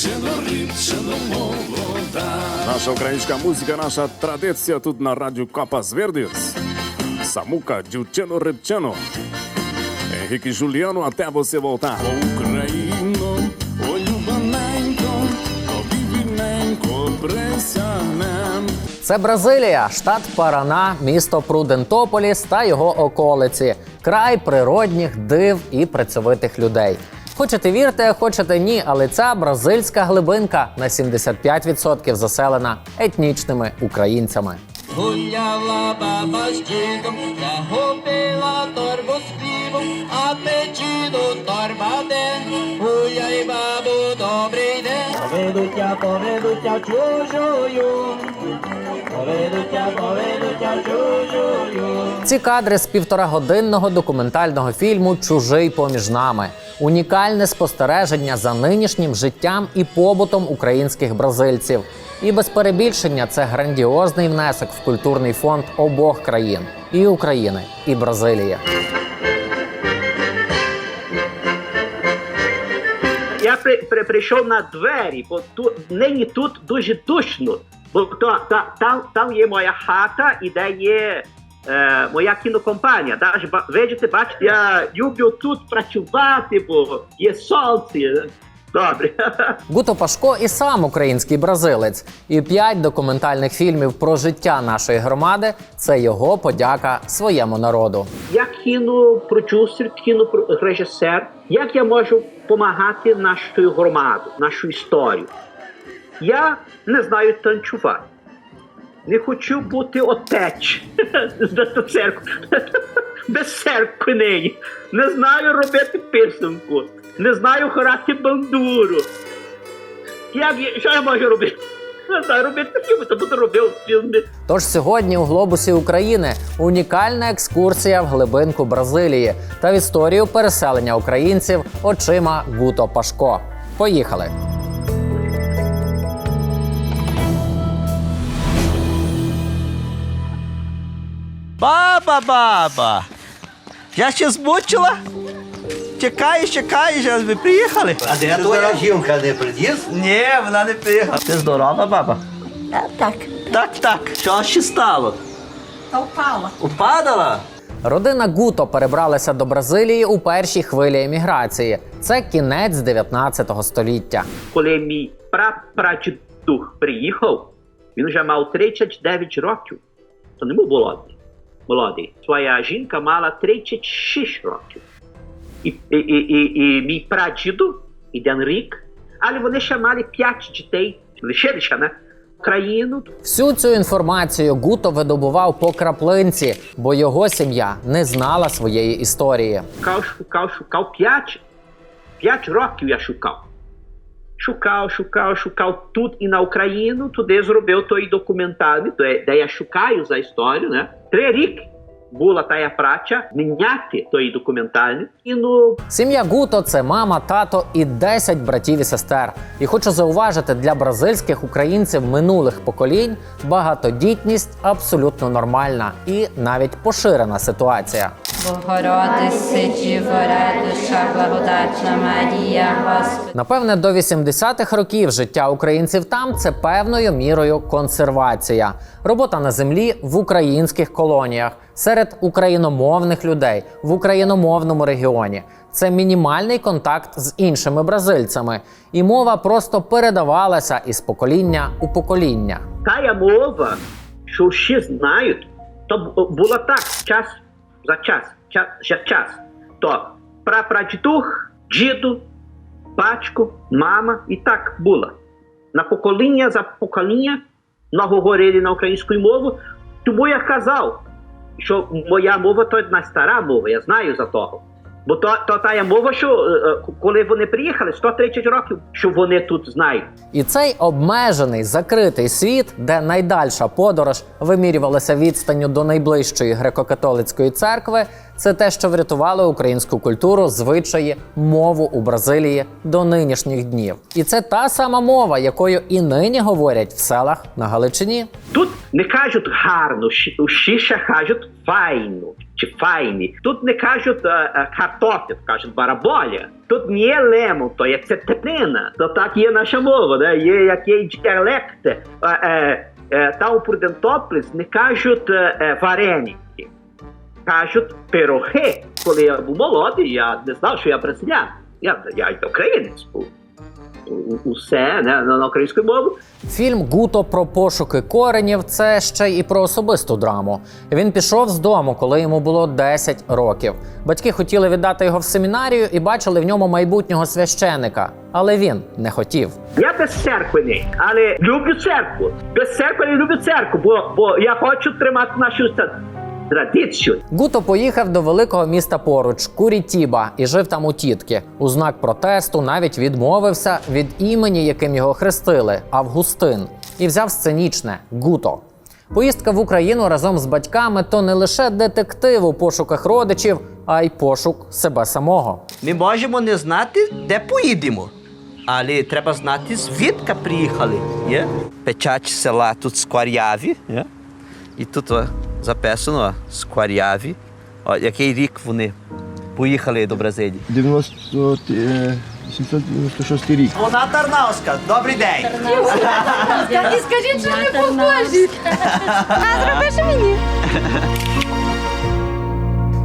дівчино, рибчино молода. Наша українська музика, наша традиція тут на радіо Капас Вердіс. Самука, дівчино, рибчино. Henrique Juliano, até você voltar. Україно, о любаненько, обівіненько, пресянем. Це Бразилія, штат Парана, місто Прудентополіс та його околиці, край природних див і працьовитих людей. Хочете вірте, хочете ні, але ця бразильська глибинка на 75% заселена етнічними українцями. Gulhava babastigam, carro pela torbos vivo, apetido e babo dobre den. Povedu ťa, povedu ťa, čužujú, povedu ťa, povedu ťa, čužujú. Ці кадри з півторагодинного документального фільму Чужий поміж нами унікальне спостереження за нинішнім життям і побутом українських бразильців. І без перебільшення це грандіозний внесок в культурний фонд обох країн і України, і Бразилії. При, при, прийшов на двері, бо ту, нині тут дуже душно. Бо то, та, там, там є моя хата і де є е, моя кінокомпанія. Даже, ба- видите, бачите, я люблю тут працювати, бо є сонце. Добре. Гуто Пашко і сам український бразилець. І п'ять документальних фільмів про життя нашої громади це його подяка своєму народу. Я кінопродюсер, кінорежисер. Як я можу допомагати нашою громаду, нашу історію? Я не знаю танцювати. Не хочу бути отеч до церкви. Без церкви нині. Не знаю робити писанку. Не знаю грати бандуру. Як що я можу робити? Не знаю робити фільми, то буду робив фільми. Тож сьогодні у глобусі України унікальна екскурсія в глибинку Бразилії та в історію переселення українців очима Гуто Пашко. Поїхали! Баба, баба! Я ще змучила? Чекаєш, чекаєш, аж ви приїхали? А де твоя жінка не приїзд? Ні, вона не приїхала. Ти здорова, баба? Так, Так, так. Що ще стало? упала. Упадала? Родина Гуто перебралася до Бразилії у першій хвилі еміграції. Це кінець 19 століття. коли мій прапрадідух приїхав, він вже мав 39 років. То не був молодий. молодий. Своя жінка мала 36 років. І, і, і, і, і мій прадіду, і Рік, але вони ще мали 5 дітей, лишилися на країну. Всю цю інформацію Гуто видобував по краплинці, бо його сім'я не знала своєї історії. Шукав, шукав, шукав 5. 5 років я шукав. Шукав, шукав, шукав тут і на Україну, туди зробив той документальний, де, я шукаю за історію. Не? Три рік була тая праця міняти той документальний. І ну, Сім'я Гуто це мама, тато і 10 братів і сестер. І хочу зауважити, для бразильських українців минулих поколінь багатодітність абсолютно нормальна і навіть поширена ситуація. Богородице, Діво, радуша, благодатна Марія, Господи. Напевне, до 80-х років життя українців там це певною мірою консервація, робота на землі в українських колоніях серед україномовних людей в україномовному регіоні. Це мінімальний контакт з іншими бразильцями, і мова просто передавалася із покоління у покоління. тая мова, що всі знають, то була так, час за час, час за час. То прапрадідух, діду, батько, мама і так було. На покоління за покоління много говорили на українську мову, тому я казав, що моя мова то одна Бо то, то тая мова, що е, е, коли вони приїхали, 130 років, що вони тут знають. І цей обмежений закритий світ, де найдальша подорож вимірювалася відстанню до найближчої греко-католицької церкви, це те, що врятувало українську культуру, звичаї, мову у Бразилії до нинішніх днів. І це та сама мова, якою і нині говорять в селах на Галичині. Тут не кажуть гарно, всі ще кажуть файно. Чи файні. Тут не кажуть е, е, картофель, кажуть бараболя. Тут не є лемон, то є цептина. То так є наша мова, да? є який діалект. Е, е, е, там у Прудентополі не кажуть е, е, вареники, кажуть пироги. Коли я був молодий, я не знав, що я бразилян. Я, я українець був. Усе не, на, українську мову. Фільм Гуто про пошуки коренів це ще й про особисту драму. Він пішов з дому, коли йому було 10 років. Батьки хотіли віддати його в семінарію і бачили в ньому майбутнього священика, але він не хотів. Я без церкви але люблю церкву. Без церкви не люблю церкву, бо, бо я хочу тримати нашу ца- традицію. Гуто поїхав до великого міста поруч Курітіба і жив там у тітки. У знак протесту навіть відмовився від імені, яким його хрестили Августин, і взяв сценічне Гуто. Поїздка в Україну разом з батьками то не лише детектив у пошуках родичів, а й пошук себе самого. Ми можемо не знати, де поїдемо. Але треба знати, звідки приїхали. Є? Печать села тут Скваряві. Є? І тут записано Скваряві. О, який рік вони поїхали до Бразилії. 90, е, 796 рік. Вона Тарнавська. Добрий день. І скажіть, що не похожі. А зробиш мені.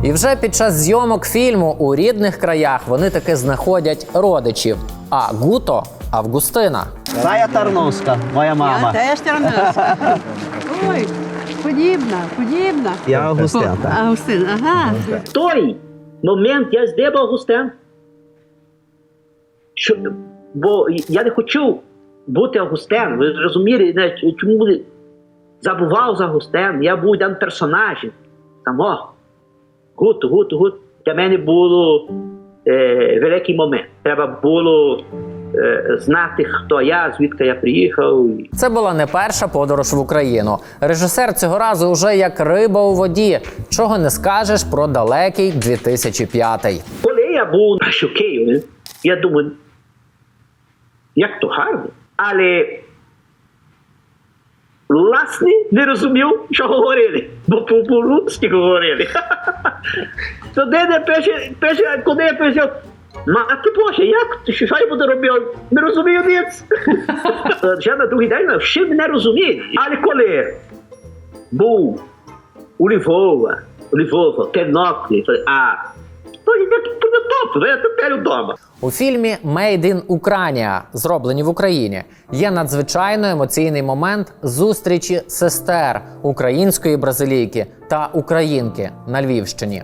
І вже під час зйомок фільму у рідних краях вони таки знаходять родичів. А Гуто Августина. Зая Тарновська, моя мама. Теж Тернавська. Подібна, подібна. Я Августин. так. Августин, ага. В той момент я здебав Августин. Що, бо я не хочу бути Августин. Ви розумієте, чому забував за Августин? Я був один персонаж. Там, о, гуд, гуд, гуд. Для мене було е, великий момент. Треба було знати, хто я, звідки я приїхав. Це була не перша подорож в Україну. Режисер цього разу уже як риба у воді. Чого не скажеш про далекий 2005. Коли я був на Києві, я думаю, як то гарно. Але власне не розумів, що говорили, бо по-русски говорили. Тоді не пише, пише, коли я пише, Як ти що я буду робити? Не розумію ніц. Вже на другий день всі мене розуміють. Але коли був у Львова, у Львова, Тернополі, то, а, то я топ, я тепер вдома. У фільмі «Made in Ukraine», зроблені в Україні, є надзвичайно емоційний момент зустрічі сестер української бразилійки та українки на Львівщині.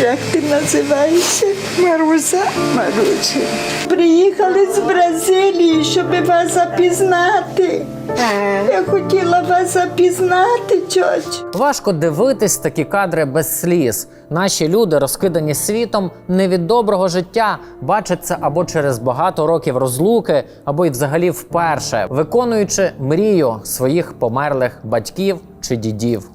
Як ти називаєшся? Маруся? Марусі. Приїхали з Бразилії, щоб вас запізнати. Я хотіла вас запізнати, чоч. Важко дивитись такі кадри без сліз. Наші люди, розкидані світом, не від доброго життя, бачать це або через багато років розлуки, або й взагалі вперше, виконуючи мрію своїх померлих батьків чи дідів.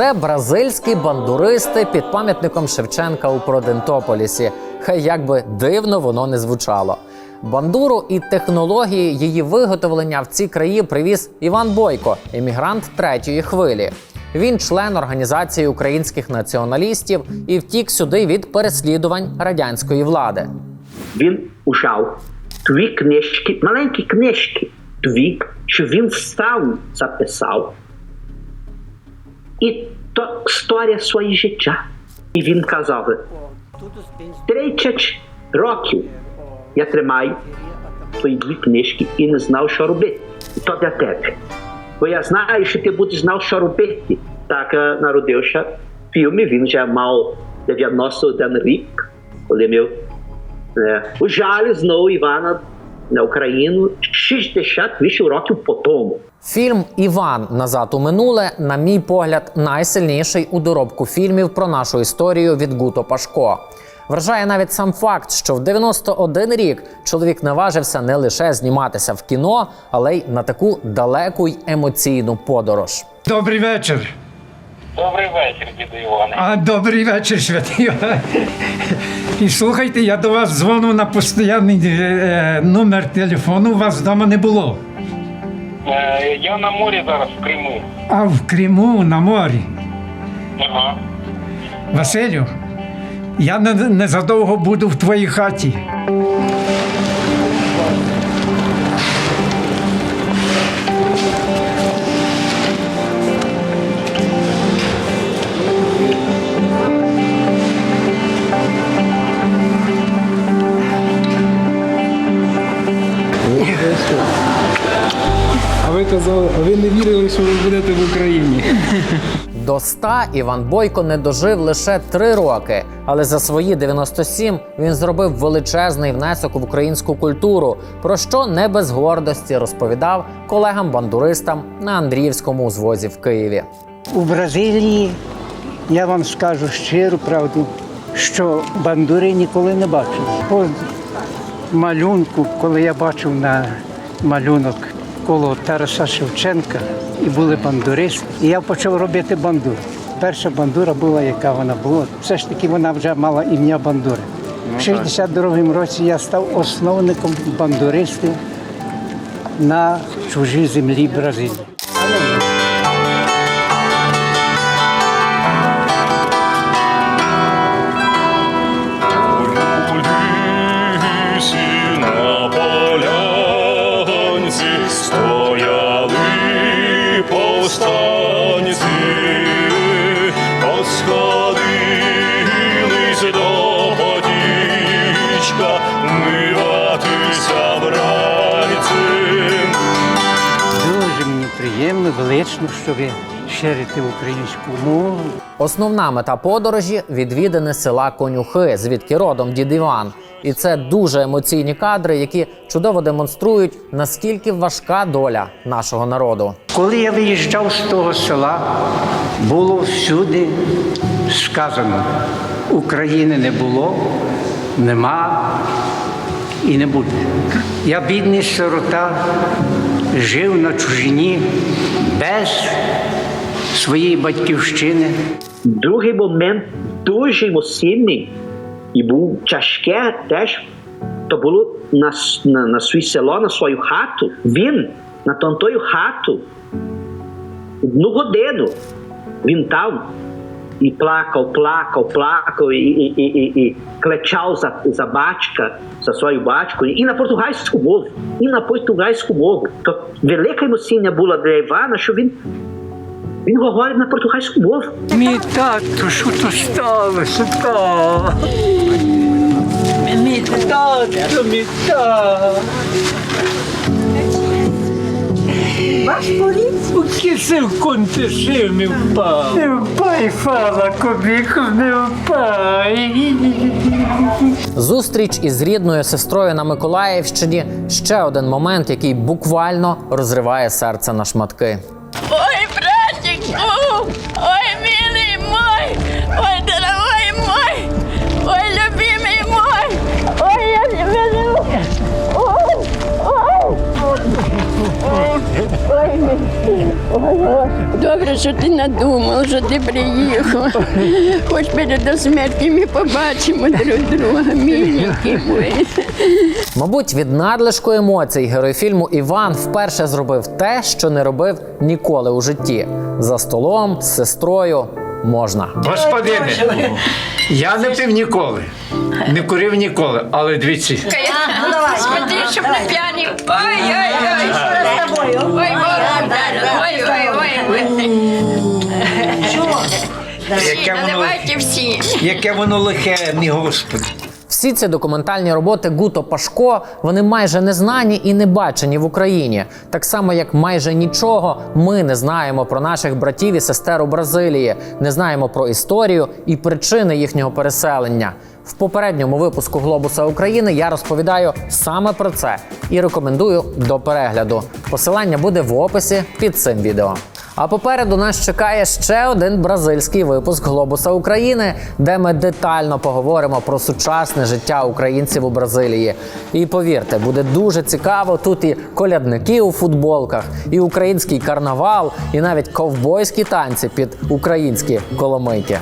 Це бразильські бандуристи під пам'ятником Шевченка у Продентополісі. Хай як би дивно воно не звучало. Бандуру і технології її виготовлення в ці краї привіз Іван Бойко, емігрант третьої хвилі. Він член організації українських націоналістів і втік сюди від переслідувань радянської влади. Він ужав дві книжки, маленькі книжки, дві, що він сам записав. І то історія своє життя. І він казав, 30 років я тримаю твої дві книжки і не знав, що робити. І то для тебе. Бо я знаю, що ти будеш знав, що робити. Так е, народився в фільмі, він вже мав 91 рік, коли ми е, ужали знову Івана на Україну 68 років по тому. Фільм Іван назад у минуле, на мій погляд, найсильніший у доробку фільмів про нашу історію від Гуто Пашко. Вражає навіть сам факт, що в 91 рік чоловік наважився не лише зніматися в кіно, але й на таку далеку й емоційну подорож. Добрий вечір. Добрий вечір, діду Іване. А добрий вечір, святий. Іван. І слухайте, я до вас дзвоню на постійний е, номер телефону. У вас вдома не було. Е, я на морі зараз в Криму. А в Криму на морі. Ага. Василю, я незадовго буду в твоїй хаті. Що ви будете в Україні. До 100 Іван Бойко не дожив лише 3 роки, але за свої 97 він зробив величезний внесок в українську культуру, про що не без гордості розповідав колегам-бандуристам на Андріївському узвозі в Києві. У Бразилії я вам скажу щиру правду, що бандури ніколи не бачив. По малюнку, коли я бачив на малюнок коло Тараса Шевченка, і були бандуристи, і я почав робити бандуру. Перша бандура була, яка вона була. Все ж таки вона вже мала ім'я бандури. В 62-му році я став основником бандуристів на чужій землі Бразилії. Приємно, велично, що ви ширите українську мову. Основна мета подорожі відвідини села Конюхи, звідки родом дід Іван. І це дуже емоційні кадри, які чудово демонструють, наскільки важка доля нашого народу. Коли я виїжджав з того села, було всюди сказано: України не було, нема і не буде. Я бідний сирота, жив на чужині без своєї батьківщини. Другий момент дуже емоційний і був тяжке теж. То було на, с- на, на своє село, на свою хату. Він на тон- тою хату одну годину він там і плакав, плакав, плакав, і, і, і, і, і клечав за, за батька, за свою батьку, і на португальську мову, і на португальську мову. То велика емоційна була для Івана, що він, він говорить на португальську мову. Мій тату, що то сталося? Та? Мій тату, мій тату. Ваш політ? У кисив контишив не впав. Не впай, фала, кобіку, не впай. Зустріч із рідною сестрою на Миколаївщині ще один момент, який буквально розриває серце на шматки. Ой, братіку! ой, милый Добре, що ти надумав, що ти приїхав. Хоч перед смерті ми побачимо друг друга, миленький мой. Мабуть, від надлишку емоцій герой фільму Іван вперше зробив те, що не робив ніколи у житті. За столом з сестрою можна. Господине, я не пив ніколи, не курив ніколи, але дивіться. Смотри, щоб не Ой, ой, ой. Ой, ой, ой, ой, ой, ой. Яке воно, Наливайте всі. яке воно лихе, мій Господи. Всі ці документальні роботи Гуто Пашко вони майже не знані і не бачені в Україні. Так само, як майже нічого ми не знаємо про наших братів і сестер у Бразилії, не знаємо про історію і причини їхнього переселення. В попередньому випуску Глобуса України я розповідаю саме про це і рекомендую до перегляду. Посилання буде в описі під цим відео. А попереду нас чекає ще один бразильський випуск Глобуса України, де ми детально поговоримо про сучасне життя українців у Бразилії. І повірте, буде дуже цікаво. Тут і колядники у футболках, і український карнавал, і навіть ковбойські танці під українські коломийки.